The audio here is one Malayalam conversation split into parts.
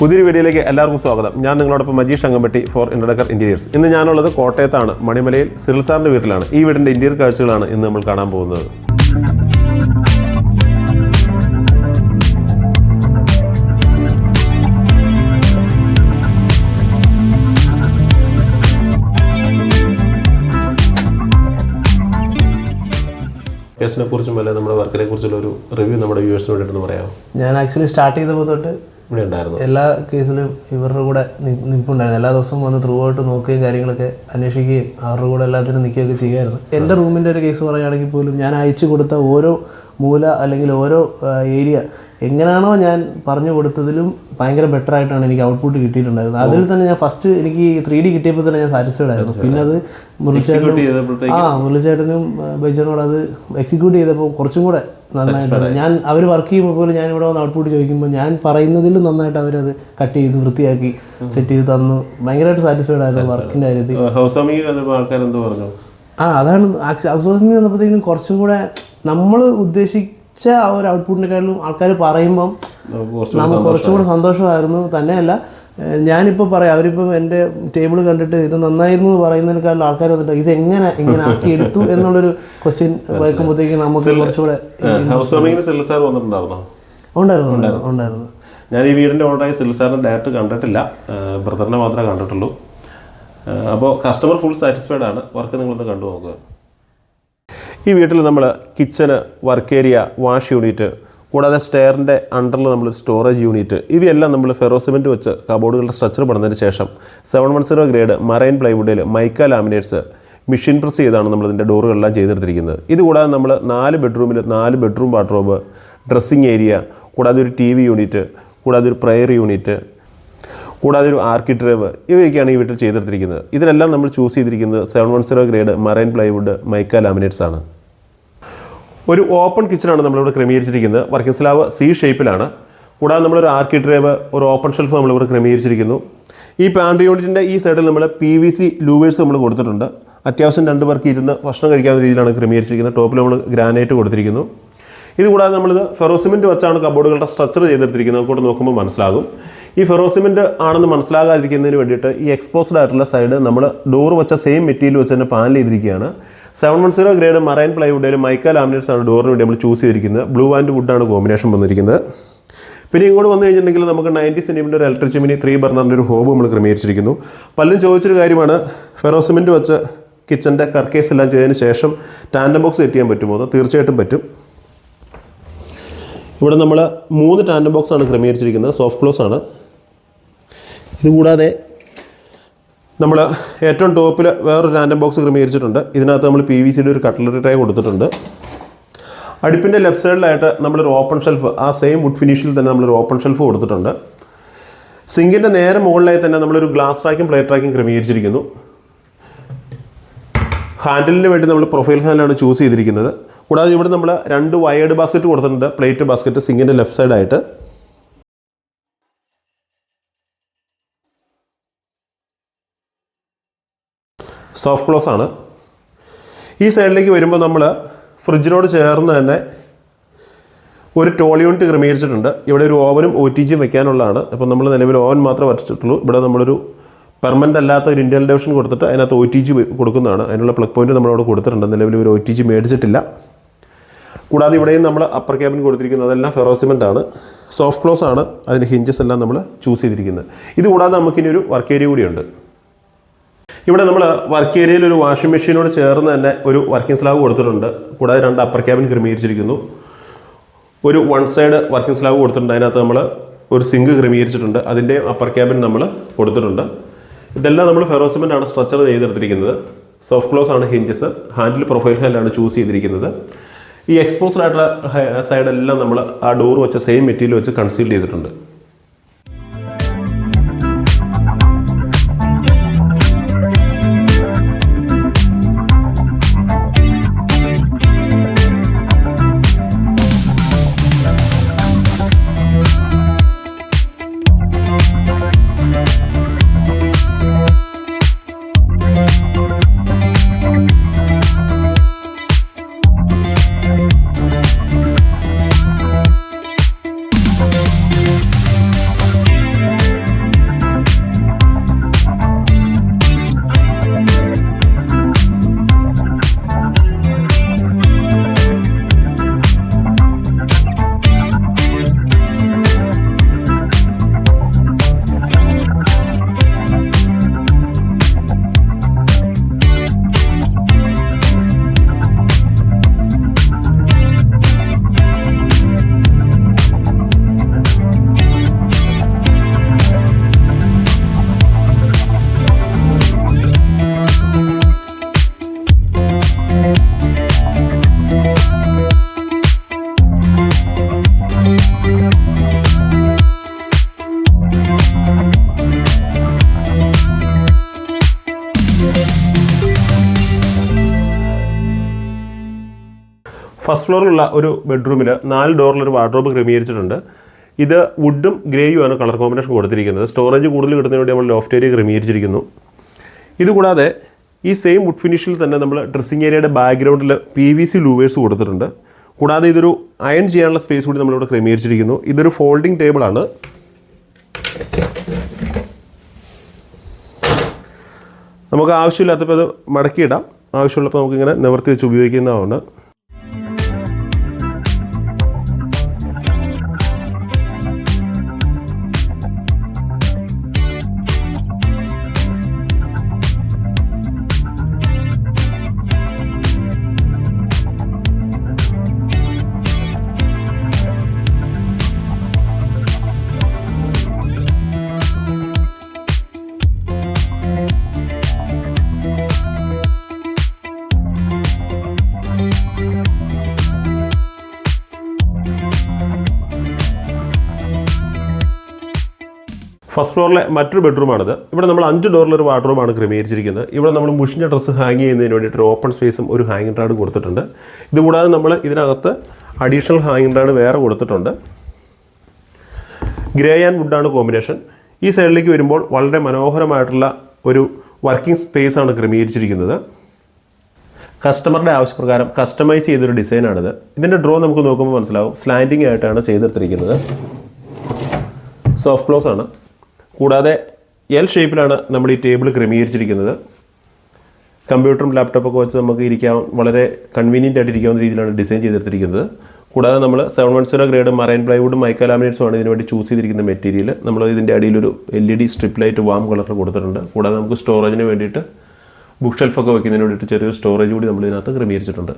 പുതിയൊരു വീഡിയോയിലേക്ക് എല്ലാവർക്കും സ്വാഗതം. ഞാൻ നിങ്ങളോടൊപ്പം മജീഷ് അങ്കമ്പട്ടി ഫോർ ഇൻട്രഡക്കർ ഇന്റീരിയേഴ്സ്. ഇന്ന് ഞാനുള്ളത് കോട്ടയത്താണ് മണിമലയിൽ സിറിൽ സാറിന്റെ വീട്ടിലാണ്. ഈ വീടിന്റെ ഇന്റീരിയർ കാഴ്ചകളാണ് ഇന്ന് നമ്മൾ കാണാൻ പോകുന്നത്. കേസിനെ കുറിച്ചും നമ്മുടെ വർക്കിനെ കുറിച്ചുള്ള ഒരു റിവ്യൂ നമ്മുടെ വ്യൂവേഴ്സിന് വേണ്ടിയിട്ടൊന്ന് പറയാമോ? ഞാൻ ആക്ച്വലി സ്റ്റാർട്ട് ചെയ്തപ്പോൾ തൊട്ട് ഇവിടെ ഉണ്ടായിരുന്നു. എല്ലാ കേസിലും ഇവരുടെ കൂടെ നിൽപ്പുണ്ടായിരുന്നു എല്ലാ ദിവസവും വന്ന് ത്രൂ ഔട്ട് നോക്കുകയും കാര്യങ്ങളൊക്കെ അന്വേഷിക്കുകയും അവരുടെ കൂടെ എല്ലാത്തിനും നിൽക്കുകയൊക്കെ ചെയ്യുമായിരുന്നു. എന്റെ റൂമിന്റെ ഒരു കേസ് പറയുകയാണെങ്കിൽ പോലും ഞാൻ അയച്ചു കൊടുത്ത ഓരോ മൂല അല്ലെങ്കിൽ ഓരോ ഏരിയ എങ്ങനെയാണോ ഞാൻ പറഞ്ഞു കൊടുത്തതിലും ഭയങ്കര ബെറ്റർ ആയിട്ടാണ് എനിക്ക് ഔട്ട്പുട്ട് കിട്ടിയിട്ടുണ്ടായിരുന്നത്. അതിൽ തന്നെ ഞാൻ ഫസ്റ്റ് എനിക്ക് ത്രീ ഡി കിട്ടിയപ്പോൾ തന്നെ ഞാൻ സാറ്റിസ്ഫൈഡ് ആയിരുന്നു. പിന്നെ അത് ചെയ്തപ്പോഴത്തേക്ക്? ആ മുരളിച്ചേട്ടനും ബൈച്ചേട്ടനോട് അത് എക്സിക്യൂട്ട് ചെയ്തപ്പോൾ കുറച്ചും കൂടെ നന്നായിട്ട് ഞാൻ അവർ വർക്ക് ചെയ്യുമ്പോൾ പോലും ഞാൻ ഇവിടെ വന്ന് ഔട്ട്പുട്ട് ചോദിക്കുമ്പോൾ ഞാൻ പറയുന്നതിലും നന്നായിട്ട് അവരത് കട്ട് ചെയ്ത് വൃത്തിയാക്കി സെറ്റ് ചെയ്ത് തന്നു. ഭയങ്കരമായിട്ട് സാറ്റിസ്ഫൈഡ് ആയിരുന്നു വർക്കിന്റെ കാര്യത്തിൽ. പറഞ്ഞു ആ അതാണ് ഔട്ട്സോഴ്സിംഗ് വന്നപ്പോഴത്തേക്കും കുറച്ചും കൂടെ നമ്മൾ ഉദ്ദേശിച്ച ആ ഒരു ഔട്ട്പുട്ടിനെക്കാളും ആൾക്കാർ പറയുമ്പം നമുക്ക് കുറച്ച് നമുക്ക് കുറച്ചും കൂടെ സന്തോഷമായിരുന്നു. തന്നെയല്ല ഞാനിപ്പോൾ പറയാം അവരിപ്പം എന്റെ ടേബിൾ കണ്ടിട്ട് ഇത് നന്നായിരുന്നു എന്ന് പറയുന്നതിനേക്കാളും ആൾക്കാർ വന്നിട്ട് ഇത് എങ്ങനെ ഇങ്ങനെ ആക്കി എടുത്തു എന്നുള്ളൊരു ക്വസ്റ്റ്യൻ വയ്ക്കുമ്പോഴത്തേക്കും നമുക്ക് കുറച്ചുകൂടെ ഉണ്ടായിരുന്നു ഉണ്ടായിരുന്നു. ഞാൻ ഈ വീടിന്റെ ഓണറായി സിൽ സാറിനെ ഡയറക്റ്റ് കണ്ടിട്ടില്ല. ബ്രദറിനെ മാത്രമേ കണ്ടിട്ടുള്ളൂ. അപ്പോൾ കസ്റ്റമർ ഫുൾ സാറ്റിസ്ഫൈഡ് ആണ്. വർക്ക് നിങ്ങളൊന്ന് കണ്ടു നോക്കുക ഈ വീട്ടിൽ നമ്മൾ കിച്ചന് വർക്ക് ഏരിയ വാഷ് യൂണിറ്റ് കൂടാതെ സ്റ്റെയറിന്റെ അണ്ടറിൽ നമ്മൾ സ്റ്റോറേജ് യൂണിറ്റ് ഇവയെല്ലാം നമ്മൾ ഫെറോസിമെന്റ് വെച്ച് കബോർഡുകളുടെ സ്ട്രക്ചർ പണിതതിന് ശേഷം seven one zero grade marine പ്ലൈവുഡിൽ mica laminates machine press ചെയ്താണ് നമ്മൾ ഇതിന്റെ ഡോറുകളെല്ലാം ചെയ്തെടുത്തിരിക്കുന്നത്. ഇതുകൂടാതെ നമ്മൾ നാല് ബെഡ്റൂമിൽ നാല് ബെഡ്റൂം വാർഡ്രോബ് ഡ്രസ്സിങ് ഏരിയ കൂടാതെ ഒരു ടി വി യൂണിറ്റ് കൂടാതെ ഒരു പ്രെയർ യൂണിറ്റ് കൂടാതെ ഒരു ആർക്കിട്രേവ് ഇവയൊക്കെയാണ് ഈ വീട്ടിൽ ചെയ്തെടുത്തിരിക്കുന്നത്. ഇതിനെല്ലാം നമ്മൾ ചൂസ് ചെയ്തിരിക്കുന്നത് seven one zero grade marine plywood mica laminates ആണ്. ഒരു ഓപ്പൺ കിച്ചണാണ് നമ്മളിവിടെ ക്രമീകരിച്ചിരിക്കുന്നത്. വർക്കിംഗ് സ്ലാവ് സി ഷേപ്പിലാണ് കൂടാതെ നമ്മളൊരു ആർക്കി ഡ്രൈവ് ഒരു ഓപ്പൺ ഷെൽഫ് നമ്മളിവിടെ ക്രമീകരിച്ചിരിക്കുന്നു. ഈ പാൻട്രി യൂണിറ്റിന്റെ ഈ സൈഡിൽ നമ്മൾ പി വി സി ലൂവേഴ്സ് നമ്മൾ കൊടുത്തിട്ടുണ്ട്. അത്യാവശ്യം രണ്ട് പേർക്ക് ഇരുന്ന് ഭക്ഷണം കഴിക്കാവുന്ന രീതിയിലാണ് ക്രമീകരിച്ചിരിക്കുന്നത്. ടോപ്പിൽ നമ്മൾ ഗ്രാനൈറ്റ് കൊടുത്തിരിക്കുന്നു. ഇത് കൂടാതെ നമ്മളിത് ഫെറോസിമെന്റ് വെച്ചാണ് കബോർഡുകളുടെ സ്ട്രക്ചർ ചെയ്തെടുത്തിരിക്കുന്നത്. കൂടെ നോക്കുമ്പോൾ മനസ്സിലാകും. ഈ ഫെറോസിമെന്റ് ആണെന്ന് മനസ്സിലാകാതിരിക്കുന്നതിന് വേണ്ടിയിട്ട് ഈ എക്സ്പോസ്ഡ് ആയിട്ടുള്ള സൈഡ് നമ്മൾ ഡോർ വെച്ച സെയിം മെറ്റീരിയൽ വെച്ച് തന്നെ പാനൽ ചെയ്തിരിക്കുകയാണ്. Seven one zero grade marine പ്ലൈവുഡിൽ mica laminates ആണ് ഡോറിന് വേണ്ടി നമ്മൾ ചൂസ് ചെയ്തിരിക്കുന്നത്. ബ്ലൂ ആൻഡ് വുഡാണ് കോമ്പിനേഷൻ വന്നിരിക്കുന്നത്. പിന്നെ ഇങ്ങോട്ട് വന്നു കഴിഞ്ഞിട്ടുണ്ടെങ്കിൽ നമുക്ക് നയന്റി സെന്റിമീറ്റർ ഒരു ഇലക്ട്രിക് ചിമിനി ത്രീ ബർണറിന്റെ ഒരു ഹോബ് നമ്മൾ ക്രമീകരിച്ചിരിക്കുന്നു. പലരും ചോദിച്ചൊരു കാര്യമാണ് ഫെറോസിമെന്റ് വെച്ച് കിച്ചന്റെ കർക്കേസ് എല്ലാം ചെയ്തതിന് ശേഷം ടാൻഡം ബോക്സ് സെറ്റ് ചെയ്യാൻ പറ്റുമോ? അത് തീർച്ചയായിട്ടും പറ്റും. ഇവിടെ നമ്മൾ മൂന്ന് ടാൻഡം ബോക്സ് ആണ് ക്രമീകരിച്ചിരിക്കുന്നത് സോഫ്റ്റ് ക്ലോസ് ആണ്. ഇതുകൂടാതെ നമ്മൾ ഏറ്റവും ടോപ്പിൽ വേറൊരു റാൻഡം ബോക്സ് ക്രമീകരിച്ചിട്ടുണ്ട്. ഇതിനകത്ത് നമ്മൾ പി വി സിയുടെ ഒരു കട്ട്ലറി ട്രേ കൊടുത്തിട്ടുണ്ട്. അടുപ്പിന്റെ ലെഫ്റ്റ് സൈഡിലായിട്ട് നമ്മളൊരു ഓപ്പൺ ഷെൽഫ് ആ സെയിം വുഡ് ഫിനിഷിൽ തന്നെ നമ്മളൊരു ഓപ്പൺ ഷെൽഫ് കൊടുത്തിട്ടുണ്ട്. സിങ്കിന്റെ നേരെ മുകളിലായി തന്നെ നമ്മളൊരു ഗ്ലാസ് ട്രാക്കും പ്ലേറ്റ് ട്രാക്കും ക്രമീകരിച്ചിരിക്കുന്നു. ഹാൻഡിലിന് വേണ്ടി നമ്മൾ പ്രൊഫൈൽ ഹാൻഡിലാണ് ചൂസ് ചെയ്തിരിക്കുന്നത്. കൂടാതെ ഇവിടെ നമ്മൾ രണ്ട് വയേർഡ് ബാസ്ക്കറ്റ് കൊടുത്തിട്ടുണ്ട്. പ്ലേറ്റ് ബാസ്ക്കറ്റ് സിങ്കിന്റെ ലെഫ്റ്റ് സൈഡായിട്ട് സോഫ്റ്റ് ക്ലോസ് ആണ്. ഈ സൈഡിലേക്ക് വരുമ്പോൾ നമ്മൾ ഫ്രിഡ്ജിനോട് ചേർന്ന് തന്നെ ഒരു ടോൾ യൂണിറ്റ് ക്രമീകരിച്ചിട്ടുണ്ട്. ഇവിടെ ഒരു ഓവനും ഒ ടി ജിയും വെക്കാനുള്ളതാണ്. അപ്പോൾ നമ്മൾ നിലവിൽ ഓവൻ മാത്രമേ വരച്ചിട്ടുള്ളൂ. ഇവിടെ നമ്മളൊരു പെർമനന്റ് അല്ലാത്ത ഒരു ഇൻഡ്യൻ ഡിവിഷൻ കൊടുത്തിട്ട് അതിനകത്ത് ഒ ടി ജി കൊടുക്കുന്നതാണ്. അതിനുള്ള പ്ലഗ് പോയിന്റ് നമ്മളവിടെ കൊടുത്തിട്ടുണ്ട്. നിലവിൽ ഒരു ഒ ടി ജി മേടിച്ചിട്ടില്ല. കൂടാതെ ഇവിടെയും നമ്മൾ അപ്പർ ക്യാബിൻ കൊടുത്തിരിക്കുന്നത് അതെല്ലാം ഫെറോസിമെന്റ് ആണ്. സോഫ്റ്റ് ക്ലോസ് ആണ്. അതിന് ഹിഞ്ചസ് എല്ലാം നമ്മൾ ചൂസ് ചെയ്തിരിക്കുന്നത്. ഇത് കൂടാതെ നമുക്കിനി ഒരു വർക്ക് ഏരിയ കൂടിയുണ്ട്. ഇവിടെ നമ്മൾ വർക്ക് ഏരിയയിൽ ഒരു വാഷിംഗ് മെഷീനോട് ചേർന്ന് തന്നെ ഒരു വർക്കിംഗ് സ്ലാബ് കൊടുത്തിട്ടുണ്ട്. കൂടാതെ രണ്ട് അപ്പർ ക്യാബിൻ ക്രമീകരിച്ചിരിക്കുന്നു. ഒരു വൺ സൈഡ് വർക്കിംഗ് സ്ലാബ് കൊടുത്തിട്ടുണ്ട്. അതിനകത്ത് നമ്മൾ ഒരു സിങ്ക് ക്രമീകരിച്ചിട്ടുണ്ട്. അതിന്റെ അപ്പർ ക്യാബിൻ നമ്മൾ കൊടുത്തിട്ടുണ്ട്. ഇതെല്ലാം നമ്മൾ ഫെറോസിമെന്റ് ആണ് സ്ട്രക്ചർ ചെയ്തെടുത്തിരിക്കുന്നത്. സോഫ്റ്റ് ക്ലോസ് ആണ് ഹിഞ്ചസ് ഹാൻഡിൽ പ്രൊഫൈൽ ഹാൻഡാണ് ചൂസ് ചെയ്തിരിക്കുന്നത്. ഈ എക്സ്പോസ്ഡ് ആയിട്ടുള്ള സൈഡെല്ലാം നമ്മൾ ആ ഡോർ വെച്ച സെയിം മെറ്റീരിയൽ വെച്ച് കൺസീൽ ചെയ്തിട്ടുണ്ട്. ഫസ്റ്റ് ഫ്ലോറിലുള്ള ഒരു ബെഡ്റൂമിൽ നാല് ഡോറിലൊരു വാർഡ്രോബ് ക്രമീകരിച്ചിട്ടുണ്ട്. ഇത് വുഡും ഗ്രേയുമാണ് കളർ കോമ്പിനേഷൻ കൊടുത്തിരിക്കുന്നത്. സ്റ്റോറേജ് കൂടുതൽ കിട്ടുന്നതിന് വേണ്ടി നമ്മൾ ലോഫ്റ്റ് ഏരിയ ക്രമീകരിച്ചിരിക്കുന്നു. ഇതുകൂടാതെ ഈ സെയിം വുഡ് ഫിനിഷിൽ തന്നെ നമ്മൾ ഡ്രസ്സിങ് ഏരിയയുടെ ബാക്ക്ഗ്രൗണ്ടിൽ പി വി സി ലൂവേഴ്സ് കൊടുത്തിട്ടുണ്ട്. കൂടാതെ ഇതൊരു അയൺ ചെയ്യാനുള്ള സ്പേസ് കൂടി നമ്മളിവിടെ ക്രമീകരിച്ചിരിക്കുന്നു. ഇതൊരു ഫോൾഡിംഗ് ടേബിളാണ് നമുക്ക് ആവശ്യമില്ലാത്തപ്പോൾ അത് മടക്കിയിടാം. ആവശ്യമുള്ളപ്പോൾ നമുക്കിങ്ങനെ നിവർത്തി വെച്ച് ഉപയോഗിക്കുന്നതാണ് ഫസ്റ്റ് ഫ്ലോറിലെ മറ്റൊരു ബെഡ്റൂമാണിത്. ഇവിടെ നമ്മൾ അഞ്ച് ഡോറിലൊരു വാർഡ്രോബാണ് ക്രമീകരിച്ചിരിക്കുന്നത്. ഇവിടെ നമ്മൾ മുഷിഞ്ഞ ഡ്രസ്സ് ഹാങ് ചെയ്യുന്നതിന് വേണ്ടിയിട്ട് ഓപ്പൺ സ്പേസും ഒരു ഹാങ്ങിങ് റാഡ് കൊടുത്തിട്ടുണ്ട്. ഇതുകൂടാതെ നമ്മൾ ഇതിനകത്ത് അഡീഷണൽ ഹാങ്ങിങ് റാഡ് വേറെ കൊടുത്തിട്ടുണ്ട്. ഗ്രേ ആൻഡ് വുഡാണ് കോമ്പിനേഷൻ ഈ സൈഡിലേക്ക് വരുമ്പോൾ വളരെ മനോഹരമായിട്ടുള്ള ഒരു വർക്കിംഗ് സ്പേസ് ആണ് ക്രമീകരിച്ചിരിക്കുന്നത്. കസ്റ്റമറുടെ ആവശ്യപ്രകാരം കസ്റ്റമൈസ് ചെയ്തൊരു ഡിസൈനാണിത് ഇതിന്റെ ഡ്രോ നമുക്ക് നോക്കുമ്പോൾ മനസ്സിലാവും. സ്ലാൻഡിങ് ആയിട്ടാണ് ചെയ്തെടുത്തിരിക്കുന്നത്. സോഫ്റ്റ് ക്ലോസ് ആണ്. കൂടാതെ എൽ ഷേപ്പിലാണ് നമ്മൾ ഈ ടേബിൾ ക്രമീകരിച്ചിരിക്കുന്നത്. കമ്പ്യൂട്ടറും ലാപ്ടോപ്പൊക്കെ വെച്ച് നമുക്ക് ഇരിക്കാൻ വളരെ കൺവീനിയന്റ് ആയിട്ട് ഇരിക്കാവുന്ന രീതിയിലാണ് ഡിസൈൻ ചെയ്തെടുത്തിരിക്കുന്നത്. കൂടാതെ നമ്മൾ seven one zero grade marine പ്ലൈവുഡും mica ലാമിനേറ്റ്സും ആണ് ഇതിനുവേണ്ടി ചൂസ് ചെയ്തിരിക്കുന്ന മെറ്റീരിയൽ നമ്മൾ ഇതിന്റെ അടിയിലൊരു L E D strip light warm colour കൊടുത്തിട്ടുണ്ട്. കൂടാതെ നമുക്ക് സ്റ്റോറേജിന് വേണ്ടിയിട്ട് ബുക്ക് ഷെൽഫൊക്കെ വെക്കുന്നതിന് വേണ്ടിയിട്ട് ചെറിയൊരു സ്റ്റോറേജ് കൂടി നമ്മൾ ഇതിനകത്ത് ക്രമീകരിച്ചിട്ടുണ്ട്.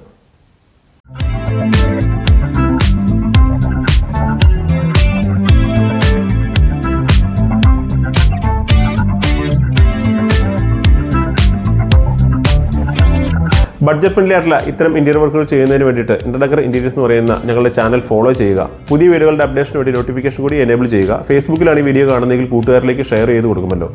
ബഡ്ജറ്റ് ഫ്രണ്ട്ലി ആയിട്ടുള്ള ഇത്തരം ഇന്റീരിയർ വർക്കുകൾ ചെയ്യുന്നതിന് വേണ്ടിയിട്ട് ഇൻട്രഡക്കർ ഇന്റീരിയേഴ്സ് എന്ന് പറയുന്ന ഞങ്ങളുടെ ചാനൽ ഫോളോ ചെയ്യുക. പുതിയ വീഡിയോകളുടെ അപ്ഡേഷന് വേണ്ടി നോട്ടിഫിക്കേഷൻ കൂടി എനേബിൾ ചെയ്യുക. ഫേസ്ബുക്കിലാണ് ഈ വീഡിയോ കാണുന്നതെങ്കിൽ കൂട്ടുകാരിലേക്ക് ഷെയർ ചെയ്ത് കൊടുക്കുമല്ലോ.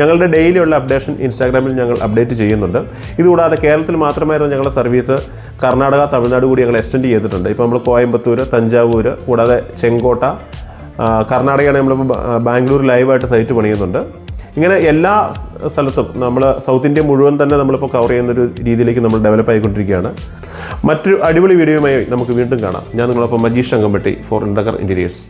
ഞങ്ങളുടെ ഡെയിലി ഉള്ള അപ്ഡേഷൻ ഇൻസ്റ്റാഗ്രാമിൽ ഞങ്ങൾ അപ്ഡേറ്റ് ചെയ്യുന്നുണ്ട്. ഇതുകൂടാതെ കേരളത്തിൽ മാത്രമായിരുന്ന ഞങ്ങളുടെ സർവീസ് കർണാടക തമിഴ്നാട് കൂടി ഞങ്ങൾ എക്സ്റ്റെൻഡ് ചെയ്തിട്ടുണ്ട്. ഇപ്പോൾ നമ്മൾ കോയമ്പത്തൂർ തഞ്ചാവൂർ കൂടാതെ ചെങ്കോട്ട കർണാടകയാണ് നമ്മൾ ബാംഗ്ലൂർ ലൈവായിട്ട് സൈറ്റ് പണിയുന്നുണ്ട്. ഇങ്ങനെ എല്ലാ സ്ഥലത്തും നമ്മൾ സൗത്ത് ഇന്ത്യ മുഴുവൻ തന്നെ നമ്മളിപ്പോൾ കവർ ചെയ്യുന്ന ഒരു രീതിയിലേക്ക് നമ്മൾ ഡെവലപ്പ് ആയിക്കൊണ്ടിരിക്കുകയാണ്. മറ്റൊരു അടിപൊളി വീഡിയോയുമായി നമുക്ക് വീണ്ടും കാണാം. ഞാൻ നിങ്ങളൊപ്പം മജീഷ് അങ്കമ്പട്ടി ഫോർ ഇൻഡക്കർ ഇന്റീരിയേഴ്സ്